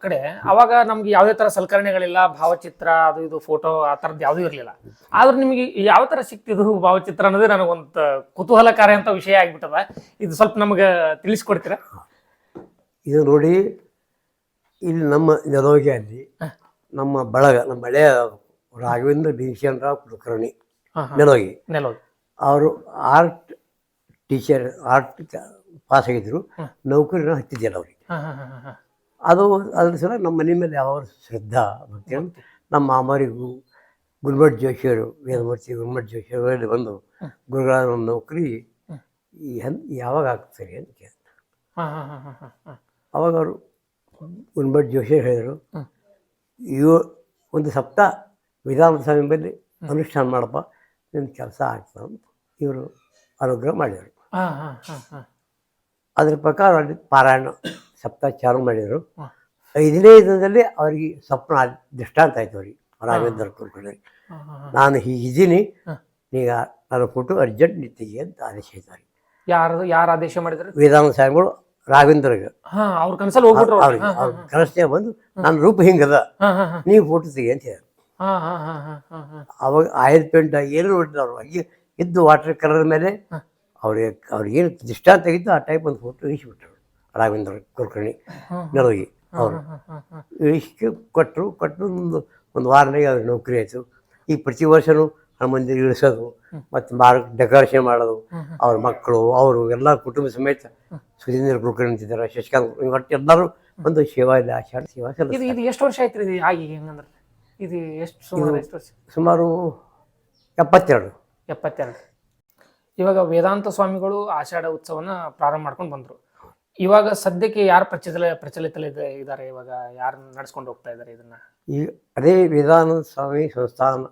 ಕಡೆ ಅವಾಗ ನಮ್ಗೆ ಯಾವುದೇ ತರ ಸಲಕರಣೆಗಳಿಲ್ಲ ಭಾವಚಿತ್ರ ಅದು ಇದು ಫೋಟೋ ಆ ಥರದ್ದು ಯಾವುದೂ ಇರಲಿಲ್ಲ. ಆದ್ರೆ ನಿಮಗೆ ಯಾವ ತರ ಸಿಕ್ತಿದ್ದು ಭಾವಚಿತ್ರ ಅನ್ನೋದು ನನಗೊಂದು ಕುತೂಹಲಕಾರಿ ಅಂತ ವಿಷಯ ಆಗ್ಬಿಟ್ಟದ. ಇದು ಸ್ವಲ್ಪ ನಮಗೆ ತಿಳಿಸ್ಕೊಡ್ತೀರಾ? ಇದು ನೋಡಿ ಇಲ್ಲಿ ನಮ್ಮ ನೆಲೋಗಿಯಲ್ಲಿ ನಮ್ಮ ಬಳಗ ನಮ್ಮ ಹಳೆಯ ರಾಘವೇಂದ್ರ ಭೀಮಸೇನ್ ರಾವ್ ಕುಲಕರ್ಣಿ. ನೆಲೋಗಿ. ನೆಲೋಗಿ. ಅವರು ಆರ್ಟ್ ಟೀಚರ್ ಆರ್ಟ್ ಪಾಸ್ ಆಗಿದ್ರು ನೌಕರಿನ ಹತ್ತಿದ್ದಿಲ್ಲ ಅವ್ರಿಗೆ. ಅದು ಅದ್ರ ಸಲ ನಮ್ಮ ಮನೆ ಮೇಲೆ ಯಾವಾಗ ಶ್ರದ್ಧಾ ಭಕ್ತಿ ಅಂತ ನಮ್ಮ ಮಾಮರಿಗೂ ಗುಲ್ಮಠ್ ಜೋಶಿಯವರು ವೇದಮೂರ್ತಿ ಗುಲ್ಮಠ್ ಜೋಶಿಯವರಲ್ಲಿ ಬಂದು ಗುರುಗಳ ಒಂದು ನೌಕರಿ ಈ ಹನ್ ಯಾವಾಗ ಆಗ್ತಾರೆ ಅಂತ ಕೇಳ್ತಾರೆ. ಅವಾಗ ಅವರು ಗುಲ್ಮಠ್ ಜೋಶಿ ಹೇಳಿದರು. ಇವು ಒಂದು ಸಪ್ತ ವಿಧಾನ ಬಳಿ ಅನುಷ್ಠಾನ ಮಾಡಪ್ಪ ನಿನ್ನ ಕೆಲಸ ಆಗ್ತದೆ ಅಂತ ಇವರು ಅನುಗ್ರಹ ಮಾಡಿದರು. ಅದ್ರ ಪ್ರಕಾರ ಅಲ್ಲಿ ಪಾರಾಯಣ ಸಪ್ತ ಚಾಲು ಮಾಡಿದರು ಐದನೇ ದಿನದಲ್ಲಿ ಅವರಿಗೆ ಸ್ವಪ್ನ ದೃಷ್ಟಾಂತ ಆಯ್ತು ಅವ್ರಿಗೆ ರಾಘವೇಂದ್ರ ಕುಲಕರ್ಣಿ. ನಾನು ಹೀಗಿದ್ದೀನಿ. ಈಗ ನನ್ನ ಫೋಟೋ ಅರ್ಜೆಂಟ್ ನಿಂತಿಗೆ ಅಂತ ಆದೇಶ ಇದ್ದಾರೆ ಯಾರು ಯಾರು ಆದೇಶ ಮಾಡಿದ್ರು ಸ್ವಾಮಿಗಳು ರಾಘವೇಂದ್ರಗೆ ಹಾ ಅವ್ರ ಕನಸಲ್ಲಿ ಹೋಗ್ಬಿಟ್ರು ಅವ್ರು. ಅವ್ರಿಗೆ ಅವ್ರ ಕನಸೇ ಬಂದು ನನ್ನ ರೂಪ ಹಿಂಗದ ಹಾ, ಹಾ, ಹಾ. ನೀವು ಫೋಟೋ ತೆಗಿ ಅಂತ ಹೇಳಿ ಹಾ, ಹಾ, ಹಾ, ಹಾ, ಹಾ, ಹಾ. ಅವಾಗ ಆಯಿಲ್ ಪೇಂಟ್ ಏನು ಹೊಟ್ಟಿದ್ರು ಹಾಗೆ ಇದ್ದು ವಾಟರ್ ಕಲರ್ ಮೇಲೆ. ಅವ್ರಿಗೆ ಅವ್ರಿಗೆ ಏನು ದೃಷ್ಟಾಂತ ತೆಗಿದ್ದು ಆ ಟೈಪ್ ಒಂದು ಫೋಟೋ ಇಳಿಸಿಬಿಟ್ರು ರಾಘವೇಂದ್ರ ಕುಲಕರ್ಣಿ. ನೆಲೋಗಿ ಅವರು. ಇಳಿಸಿ ಕೊಟ್ಟರು ಕೊಟ್ಟರು ಒಂದು ಒಂದು ವಾರನಾಗೆ ಅವ್ರ ನೌಕರಿ ಆಯಿತು ಈ ಪ್ರತಿ ವರ್ಷವೂ ಆ ಮಂದಿರ ಇಳಿಸೋದು ಮತ್ತು ಮಾರ್ ಡೆಕೋರೇಷನ್ ಮಾಡೋದು ಅವ್ರ ಮಕ್ಕಳು ಅವರು ಎಲ್ಲ ಕುಟುಂಬ ಸಮೇತ ಸುಧೀಂದ್ರ ಕುಲಕರ್ಣಿ ಅಂತಿದ್ದಾರೆ ಶಶಿಕಾಂತ್ ಒಟ್ಟು ಎಲ್ಲರೂ ಒಂದು ಸೇವಾ ಇಲ್ಲ ಆಷಾಢ ಸೇವಾ ಇದು ಇದು ಎಷ್ಟು ವರ್ಷ ಆಯ್ತು ಇದು ಆಗಿ ಹೆಂಗಂದ್ರೆ? ಇದು ಎಷ್ಟು ಸುಮಾರು ಎಷ್ಟು ವರ್ಷ? ಸುಮಾರು ಎಪ್ಪತ್ತೆರಡು. ಎಪ್ಪತ್ತೆರಡು. ಇವಾಗ ವೇದಾಂತ ಸ್ವಾಮಿಗಳು ಆಷಾಢ ಉತ್ಸವನ ಪ್ರಾರಂಭ ಮಾಡ್ಕೊಂಡು ಬಂದರು. ಇವಾಗ ಸದ್ಯಕ್ಕೆ ಯಾರು ಪ್ರಚಲ ಪ್ರಚಲಿತದಲ್ಲಿ ಇದ್ದಾರೆ ಇವಾಗ? ಯಾರು ನಡ್ಸ್ಕೊಂಡು ಹೋಗ್ತಾ ಇದ್ದಾರೆ ಇದನ್ನ? ಈ ಅದೇ ವೇದಾನಂದ ಸ್ವಾಮಿ ಸಂಸ್ಥಾನ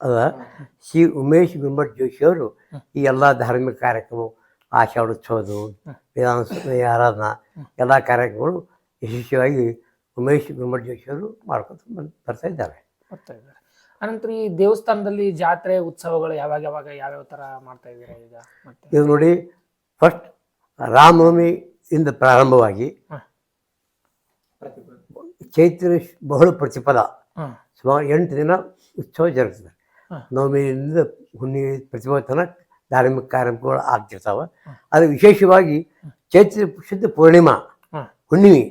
ಅದ. ಶ್ರೀ ಉಮೇಶ್ ಗುಮ್ಮಟ್ ಜೋಶಿ ಅವರು ಈ ಎಲ್ಲ ಧಾರ್ಮಿಕ ಕಾರ್ಯಕ್ರಮ ಆಷಾಢೋತ್ಸವದು ಸ್ವಾಮಿ ಆರಾಧನಾ ಎಲ್ಲ ಕಾರ್ಯಕ್ರಮಗಳು ಯಶಸ್ವಿಯಾಗಿ ಉಮೇಶ್ ಗುಂಬಟ್ ಜೋಶಿ ಅವರು ಮಾಡ್ಕೊತ ಬಂದು ಬರ್ತಾ ಇದ್ದಾರೆ. ಬರ್ತಾ ಇದ್ದಾರೆ. ಅನಂತರ ಈ ದೇವಸ್ಥಾನದಲ್ಲಿ ಜಾತ್ರೆ ಉತ್ಸವಗಳು ಯಾವಾಗ ಯಾವಾಗ ಯಾವ್ಯಾವ ಥರ ಮಾಡ್ತಾ ಇದ್ದೀರಾ ಈಗ ಮತ್ತೆ? ಇದು ನೋಡಿ ಫಸ್ಟ್ ರಾಮನವಮಿಯಿಂದ ಪ್ರಾರಂಭವಾಗಿ ಚೈತ್ರ ಬಹಳ ಪ್ರತಿಫಲ. ಸುಮಾರು ಎಂಟು ದಿನ ಉತ್ಸವ ಜರುಗ್ತದೆ. ನವಮಿಯಿಂದ ಹುಣ್ಣಿಮೆ ಪ್ರತಿಭಾ ತನಕ ಧಾರ್ಮಿಕ ಕಾರ್ಯಕ್ರಮಗಳು ಆಗ್ತಿರ್ತಾವೆ. ಅದು ವಿಶೇಷವಾಗಿ ಚೈತ್ರ ಶುದ್ಧ ಪೂರ್ಣಿಮಾ ಹುಣ್ಣಿಮೆ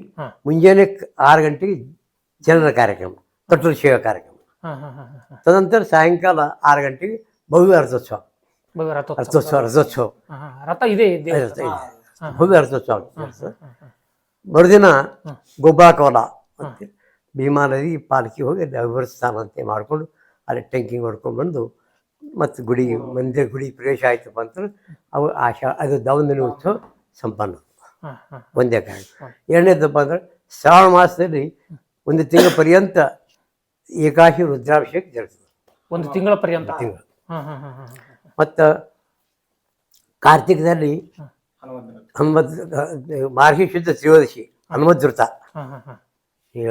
ಮುಂಜಾನೆ ಆರು ಗಂಟೆಗೆ ಜನರ ಕಾರ್ಯಕ್ರಮ ತೊಟ್ಟಲು ಸೇವಾ ಕಾರ್ಯಕ್ರಮ. ತದನಂತರ ಸಾಯಂಕಾಲ ಆರು ಗಂಟೆಗೆ ಭವ್ಯ ರಥೋತ್ಸವ. ರಥೋತ್ಸವ. ರಥೋತ್ಸವ. ರಥ ಇದೆ ಭವ್ಯ ರಥೋತ್ಸವ ಮರುದಿನ. ಗೊಬ್ಬಾಕೋಲ ಮತ್ತೆ ಭೀಮಾ ನದಿ ಪಾಲಕಿ ಹೋಗಿ ಅಭಿವೃದ್ಧಿ ಸ್ಥಾನ ಅಂತ ಮಾಡಿಕೊಂಡು ಅಲ್ಲಿ ಟ್ಯಾಂಕಿಂಗ್ ಹೊಡ್ಕೊಂಡ್ಬಂದು ಬಂದು ಮತ್ತು ಗುಡಿ ಮಂದಿರ ಗುಡಿ ಪ್ರವೇಶ ಆಯ್ತಪ್ಪ ಅಂತಂದ್ರೆ ಅವು ಆಶಾ ಅದು ದವನದಿನ ಉತ್ಸವ ಸಂಪನ್ನ. ಒಂದೇ ಕಾರಣ. ಎರಡನೇದಪ್ಪ ಅಂದ್ರೆ ಶ್ರಾವಣ ಮಾಸದಲ್ಲಿ ಒಂದು ತಿಂಗಳ ಪರ್ಯಂತ ಏಕಾಶಿ ರುದ್ರಾಭಿಷೇಕ ಜರುಗ್ತದೆ ಒಂದು ತಿಂಗಳ ಪರ್ಯಂತ? ತಿಂಗಳು. ಮತ್ತು ಕಾರ್ತಿಕದಲ್ಲಿ ಹನುಮತ್ ಮಾರ್ಗಿ ಶುದ್ಧ ತ್ರಯೋದಶಿ ಹನುಮದ್ರುತ ಹೇಳ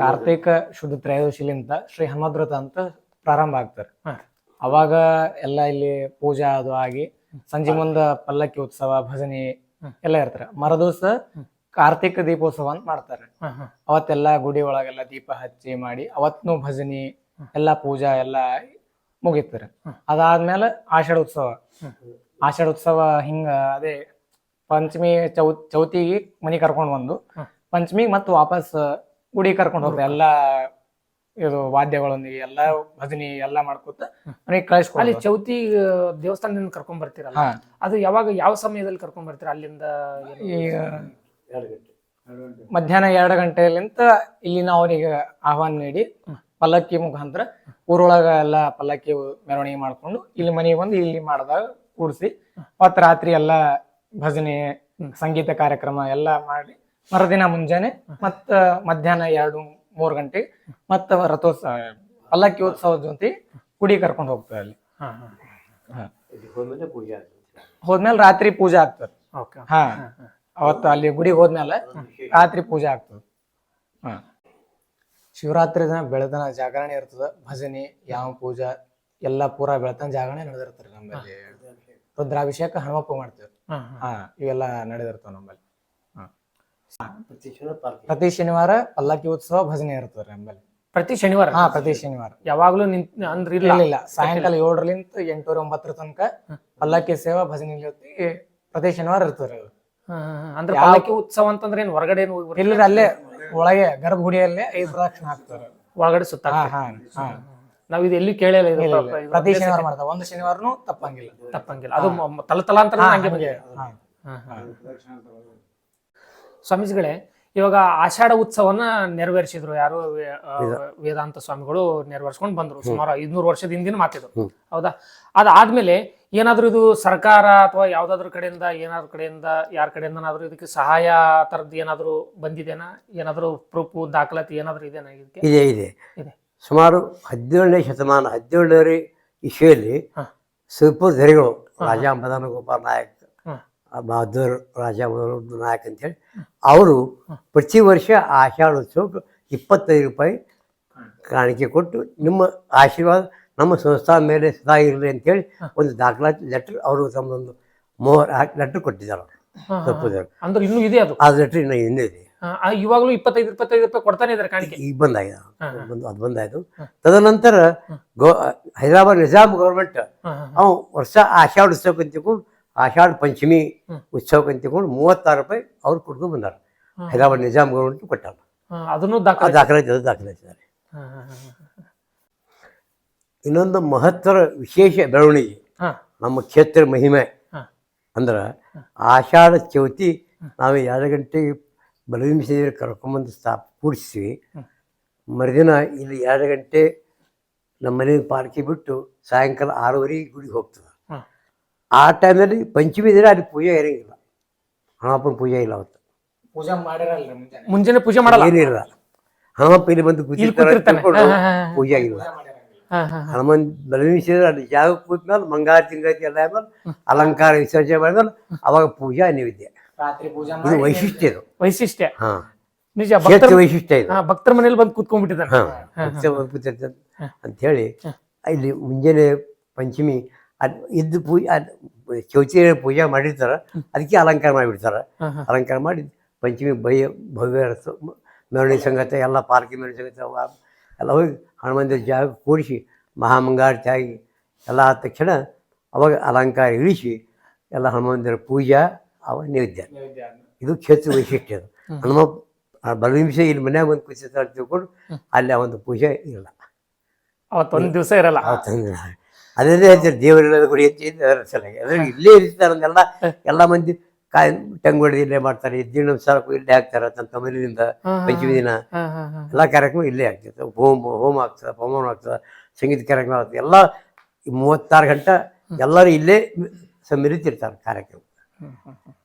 ಕಾರ್ತಿಕ ಶುದ್ಧ ತ್ರಯೋದಶಿಲಿಂದ ಶ್ರೀ ಹನುಮದ್ರತ ಅಂತ ಪ್ರಾರಂಭ ಆಗ್ತಾರೆ. ಅವಾಗ ಎಲ್ಲ ಇಲ್ಲಿ ಪೂಜಾ ಅದು ಆಗಿ ಸಂಜೆ ಮುಂದ ಪಲ್ಲಕ್ಕಿ ಉತ್ಸವ ಭಜನೆ ಎಲ್ಲ ಇರ್ತಾರೆ. ಮರದಿವಸ ಕಾರ್ತಿಕ ದೀಪೋತ್ಸವ ಅಂತ ಮಾಡ್ತಾರೆ. ಅವತ್ತೆಲ್ಲ ಗುಡಿ ಒಳಗೆಲ್ಲ ದೀಪ ಹಚ್ಚಿ ಮಾಡಿ ಅವತ್ನು ಭಜನೆ ಎಲ್ಲ ಪೂಜಾ ಎಲ್ಲ ಮುಗಿತಾರೆ. ಅದಾದ್ಮೇಲೆ ಆಷಾಢ ಉತ್ಸವ. ಆಷಾಢ ಉತ್ಸವ ಹಿಂಗ ಅದೇ ಪಂಚಮಿ ಚೌ ಚೌತಿಗೆ ಮನಿ ಕರ್ಕೊಂಡ್ ಬಂದು ಪಂಚಮಿ ಪಂಚಮಿಗೆ ಮತ್ತು ವಾಪಸ್ ಗುಡಿ ಕರ್ಕೊಂಡು ಹೋಗ್ತಾರೆ ಎಲ್ಲಾ ಇದು ವಾದ್ಯಗಳೊಂದಿಗೆ ಎಲ್ಲಾ ಭಜನಿ ಎಲ್ಲಾ ಮಾಡ್ಕೊತ ಮನೆಗೆ ಅಲ್ಲಿ ಕಳಿಸ್ಕೊಂಡು ಚೌತಿ ದೇವಸ್ಥಾನದಿಂದ ಕರ್ಕೊಂಡ್ ಬರ್ತೀರಲ್ಲ? ಹಾ. ಅದು ಯಾವಾಗ ಯಾವ ಸಮಯದಲ್ಲಿ ಕರ್ಕೊಂಡ್ ಬರ್ತೀರ? ಅಲ್ಲಿಂದ ಏನು? ಮಧ್ಯಾಹ್ನ ಎರಡು ಗಂಟೆಲಿಂತ ಇಲ್ಲಿನ ಅವರಿಗೆ ಆಹ್ವಾನ ನೀಡಿ ಪಲ್ಲಕ್ಕಿ ಮುಖಾಂತರ ಊರೊಳಗ ಎಲ್ಲ ಪಲ್ಲಕ್ಕಿ ಮೆರವಣಿಗೆ ಮಾಡ್ಕೊಂಡು ಇಲ್ಲಿ ಮನೆಗೆ ಬಂದು ಇಲ್ಲಿ ಮಾಡಿದಾಗ ಕೂಡಿಸಿ ಮತ್ತ ರಾತ್ರಿ ಎಲ್ಲ ಭಜನೆ ಸಂಗೀತ ಕಾರ್ಯಕ್ರಮ ಎಲ್ಲ ಮಾಡಿ ಮರುದಿನ ಮುಂಜಾನೆ ಮತ್ತ ಮಧ್ಯಾಹ್ನ ಎರಡು ಮೂರು ಗಂಟೆಗೆ ಮತ್ತ ರಥೋತ್ಸವ ಪಲ್ಲಕ್ಕಿ ಉತ್ಸವ ಜೊತೆ ಗುಡಿ ಕರ್ಕೊಂಡು ಹೋಗ್ತಾರೆ ಅಲ್ಲಿ. ಹೋದ್ಮೇಲೆ ಪೂಜೆ ಆಗ್ತದೆ. ಹೋದ್ಮೇಲೆ ರಾತ್ರಿ ಪೂಜೆ ಆಗ್ತದೆ. ಓಕೆ. ಹಾ. ಅವತ್ತು ಅಲ್ಲಿ ಗುಡಿಗೆ ಹೋದ್ಮೇಲೆ ರಾತ್ರಿ ಪೂಜೆ ಆಗ್ತದೆ. ಹಾ. ಶಿವರಾತ್ರಿ ದಿನ ಬೆಳತನ ಜಾಗರಣೆ ಇರ್ತದ. ಭಜನೆ ಯಾವ ಪೂಜಾ ಎಲ್ಲಾ ಪೂರಾ ಬೆಳತನ ಜಾಗರಣೆ ನಡೆದಿರ್ತಾರೆ ನಮ್ಮಲ್ಲಿ. ರುದ್ರಾಭಿಷೇಕ ಹನುಮಪ್ಪ ಮಾಡ್ತೇವೆ. ಹಾ ಹಾ. ಹಾ ಇವೆಲ್ಲ ನಡೆದಿರ್ತಾವ ನಮ್ಮಲ್ಲಿ. ಪ್ರತಿ ಶನಿವಾರ ಪಲ್ಲಕ್ಕಿ ಉತ್ಸವ ಭಜನೆ ಇರ್ತದೆ ನಮ್ಮಲ್ಲಿ. ಪ್ರತಿ ಶನಿವಾರ? ಹಾ ಪ್ರತಿ ಶನಿವಾರ. ಯಾವಾಗ್ಲೂ ನಿಂತ ಅಂದ್ರೆ ಇಲ್ಲ. ಇಲ್ಲ ಇಲ್ಲ. ಸಾಯಂಕಾಲ ಏಳರಲಿಂತ ಎಂಟೂರ ಒಂಬತ್ತರ ತನಕ ಪಲ್ಲಕ್ಕಿ ಸೇವಾ ಭಜನೆ ಜೊತೆ ಪ್ರತಿ ಶನಿವಾರ ಇರ್ತದೆ ಅದು. ಅಂದ್ರೆ ಪಲ್ಲಕ್ಕಿ ಉತ್ಸವ ಅಂತಂದ್ರೆ ಏನ್ ಹೊರಗಡೆ ಏನು ಹೋಗಿ? ಇಲ್ಲರಿ ಅಲ್ಲೇ ಒಳಗೆ ಗರ್ಭಗುಡಿಯಲ್ಲೇ ಐದು ಪ್ರದಕ್ಷಿಣ ಹಾಕ್ತಾರೆ. ಒಳಗಡೆ ಸುತ್ತ ಹಾ ಹಾ ಹಾ. ನಾವ್ ಇದು ಎಲ್ಲಿ ಕೇಳಿಲ್ಲ ಇದು ಇಲ್ಲ, ಇಲ್ಲ. ಪ್ರತಿ ಶನಿವಾರ ಮಾಡ್ತಾವ ಒಂದು ಶನಿವಾರನು ತಪ್ಪಂಗಿಲ್ಲ. ತಪ್ಪಂಗಿಲ್ಲ. ಅದು ತಲ ತಲಾಂತರ ತಲತಲಾಂತರ ಹಂಗೆ. ಹಾ, ಹಾ. ಸ್ವಾಮೀಜಿಗಳೇ ಇವಾಗ ಆಷಾಢ ಉತ್ಸವನ ನೆರವೇರಿಸಿದ್ರು ಯಾರು ವೇದಾಂತ ಸ್ವಾಮಿಗಳು ನೆರವೇರಿಸ್ಕೊಂಡು ಬಂದ್ರು. ಸುಮಾರು ಐದ್ನೂರು ವರ್ಷದ ಹಿಂದಿನ ಮಾತಿದ್ರು ಹೌದಾ? ಅದಾದ್ಮೇಲೆ ಏನಾದ್ರೂ ಇದು ಸರ್ಕಾರ ಅಥವಾ ಯಾವ್ದಾದ್ರ ಕಡೆಯಿಂದ ಏನಾದ್ರು ಕಡೆಯಿಂದ ಯಾರ ಕಡೆಯಿಂದನಾದ್ರೂ ಇದಕ್ಕೆ ಸಹಾಯ ತರದ್ ಏನಾದ್ರು ಬಂದಿದೆನಾ? ಏನಾದ್ರೂ ಪ್ರೂಫ್ ದಾಖಲಾತಿ ಏನಾದ್ರು ಇದೆನಾ ಇದಕ್ಕೆ? ಇದೆ ಇದೆ. ಇದೆ. ಸುಮಾರು ಹದಿನೇಳನೇ ಶತಮಾನ ಹದಿನೇಳನೇ ಇಸೆಯಲ್ಲಿ. ಸುರ್ಪುರ್ ದೊರೆಗಳು ರಾಜ ಮದನ ಗೋಪಾಲ್ ನಾಯಕ್ ಬಹದ್ದೂರ್ ರಾಜ ನಾಯಕ್ ಅಂತೇಳಿ. ಅವರು ಪ್ರತಿ ವರ್ಷ ಆಷಾಢೋತ್ಸವಕ್ಕೆ ಇಪ್ಪತ್ತೈದು ರೂಪಾಯಿ ಕಾಣಿಕೆ ಕೊಟ್ಟು ನಿಮ್ಮ ಆಶೀರ್ವಾದ ನಮ್ಮ ಸಂಸ್ಥಾ ಮೇಲೆ ಸದಾ ಇರಲಿ ಅಂತೇಳಿ ಒಂದು ದಾಖಲಾತಿ ಲೆಟ್ರ್ ಅವರು ತಮ್ಮದೊಂದು ಮೋಹರ್ ಹಾಕಿ ಲೆಟರ್ ಕೊಟ್ಟಿದ್ದಾರೆ. ಅವರು ಹಾ, ಹಾ, ಸುರ್ಪುರ್ ದೊರೆ ಅಂದ್ರೆ ಇನ್ನೂ ಇದೆ ಅದು? ಆ ಲೆಟ್ರ್ ಇನ್ನು ಇನ್ನೂ ಇದೆ. ಇವಾಗಲೂ ಆ, ಇವಾಗ್ಲೂ ಇಪ್ಪತ್ತೈದು ಇಪ್ಪತ್ತೈದು ರೂಪಾಯಿ ಕೊಡ್ತಾನೆ ಇದ್ದಾರೆ ಕಾಣಿಕೆ? ಈಗ ಬಂದಾಗಿದೆ. ಅದು ಬಂದು ಅದು ಬಂದಾಯ್ತು. ತದನಂತರ ಗೋ ಹೈದರಾಬಾದ್ ನಿಜಾಮ್ ಗೌರ್ಮೆಂಟ್ ಅವ ವರ್ಷ ಆಷಾಢ ಉತ್ಸವಕ್ಕೆ ಅಂತ ತಿಳ್ಕೊಂಡು ಆಷಾಢ ಪಂಚಮಿ ಉತ್ಸವಕ್ಕೆ ಅಂತ ತಿಳ್ಕೊಂಡು ಮೂವತ್ತಾರು ರೂಪಾಯಿ ಅವ್ರು ಕೊಡ್ಕೊಂಡು ಬಂದಾರ. ಹೈದರಾಬಾದ್ ನಿಜಾಮ್ ಗೌರ್ಮೆಂಟ್ ಕೊಟ್ಟಾರ. ಅದನ್ನು ದಾಖಲಾತಿ ಅದು ದಾಖಲಾತಿದ್ದಾರೆ ಇನ್ನೊಂದು ಮಹತ್ತರ ವಿಶೇಷ ಬೆಳವಣಿಗೆ ನಮ್ಮ ಕ್ಷೇತ್ರ ಮಹಿಮೆ. ಅಂದ್ರೆ ಆಷಾಢ ಚೌತಿ ನಾವು ಎರಡು ಗಂಟೆಗೆ ಬಲವಿಂಸಿದ್ರೆ ಕರ್ಕೊಂಬಂದು ಸ್ಥಾಪ ಕೂಡಿಸ್ತೀವಿ. ಮರುದಿನ ಇಲ್ಲಿ ಎರಡು ಗಂಟೆ ನಮ್ಮ ಮನೆ ಪಾರ್ಕಿ ಬಿಟ್ಟು ಸಾಯಂಕಾಲ ಆರೂವರೆಗೆ ಗುಡಿಗೆ ಹೋಗ್ತದೆ. ಆ ಟೈಮಲ್ಲಿ ಪಂಚಮಿ ದಿನ ಅಲ್ಲಿ ಪೂಜೆ ಇರಂಗಿಲ್ಲ ಹಣಪ್ಪನ ಪೂಜೆ ಇಲ್ಲ ಅವತ್ತು. ಪೂಜೆ ಮಾಡಿರಲ್ಲ ಮುಂಜಾನೆ? ಮುಂಜಾನೆ ಪೂಜೆ ಮಾಡಲ್ಲ? ಏನಿಲ್ಲ. ಹಣಮಪ್ಪ ಇಲ್ಲಿ ಬಂದು ಕೂತಿರ್ತಾರೆ ಕೂತಿರ್ತಾನೆ. ತಿಳ್ಕೊಂಡು ಹಾ, ಹಾ, ಹಾ. ಪೂಜೆ ಆಗಿಲ್ಲ. ಹನುಮನ್ ಬಲವಿಸಿದ್ರೆ ಅಲ್ಲಿ ಜಾಗ ಕೂತ್ಮೇಲೆ ಮಂಗಾರ ತಿಂಗತಿ ಎಲ್ಲ ಆದ್ಮೇಲೆ ಅಲಂಕಾರ ವಿಸರ್ಜನೆ ಮಾಡಿದ್ಮೇಲೆ ಅವಾಗ ಪೂಜಾ ನೈವೇದ್ಯ. ರಾತ್ರಿ ಪೂಜೆ ಇದು ವೈಶಿಷ್ಟ್ಯ ಇದು. ವೈಶಿಷ್ಟ್ಯ. ಹಾ. ನಿಜ ಭಕ್ತರ ವೈಶಿಷ್ಟ್ಯ ಇದು. ಹಾ, ಭಕ್ತರ ಮನೇಲಿ ಬಂದು ಕೂತ್ಕೊಂಡ್ಬಿಟ್ಟಿದ್ದಾನೆ. ಅಂತ ಹೇಳಿ ಇಲ್ಲಿ ಮುಂಜಾನೆ ಪಂಚಮಿ ಅದ್ ಇದ್ದು ಪೂಜೆ ಅದು ಚೌತಿ ಪೂಜೆ ಮಾಡಿರ್ತಾರೆ ಅದಕ್ಕೆ ಅಲಂಕಾರ ಮಾಡಿಬಿಡ್ತಾರೆ. ಅಲಂಕಾರ ಮಾಡಿ ಪಂಚಮಿ ಬಯ್ಯ ಭವ್ಯ ಮೆರವಣಿಗೆ ಸಂಗತ ಎಲ್ಲ ಪಾರ್ಕಿ ಮೆರವಣಿಗೆ ಸಂಗತ ಅವ ಎಲ್ಲ ಹೋಗಿ ಹನುಮಂದಿರ ಜಾಗ ಕೂಡಿಸಿ ಮಹಾಮಂಗಾರತಿ ಆಗಿ ಎಲ್ಲ ಆದ ತಕ್ಷಣ ಅವಾಗ ಅಲಂಕಾರ ಇಳಿಸಿ ಎಲ್ಲ ಹನುಮಂದಿರ ಪೂಜಾ ಅವ ನೈವೇದ್ಯ. ಇದು ಕ್ಷೇತ್ರ ವೈಶಿಷ್ಟ್ಯ ಅದು. ಹನುಮ ಬಲವಿಂಶ ಇಲ್ಲಿ ಮನ್ಯಾಗ ಬಂದು ಕುಸಿತ ತಿಳ್ಕೊಂಡು ಅಲ್ಲಿ ಆ ಒಂದು ಪೂಜೆ ಇಲ್ಲ. ಅವತ್ತೊಂದ್ ದಿವಸ ಇರಲ್ಲ. ಅವತ್ತೊಂದು ಅದೇ ಹೇಳ್ತಾರೆ ದೇವರಿಲ್ಲದ ಗುಡಿ ಅಂತ ಅದರ ಇಲ್ಲೇ ಇರ್ತಾರೆ ಅಂದೆಲ್ಲ ಎಲ್ಲ ಮಂದಿ ಕಾಯಿ ಟಂಗುಡಿ ಇಲ್ಲೇ ಮಾಡ್ತಾರೆ ದಿನ ಸರಕು ಇಲ್ಲೇ ಹಾಕ್ತಾರೆ ತನ್ನ ಮನೆಯಿಂದ ಪಂಚಮಿ ದಿನ. ಎಲ್ಲ ಕಾರ್ಯಕ್ರಮ ಇಲ್ಲೇ ಆಗ್ತದೆ. ಹೋಮ ಹೋಮ ಆಗ್ತದೆ ಪವನ ಆಗ್ತದೆ ಸಂಗೀತ ಕಾರ್ಯಕ್ರಮ ಆಗ್ತದೆ. ಎಲ್ಲ ಮೂವತ್ತಾರು ಗಂಟೆ ಎಲ್ಲರೂ ಇಲ್ಲೇ ಸ ಮೆರಿತಿರ್ತಾರೆ ಕಾರ್ಯಕ್ರಮ.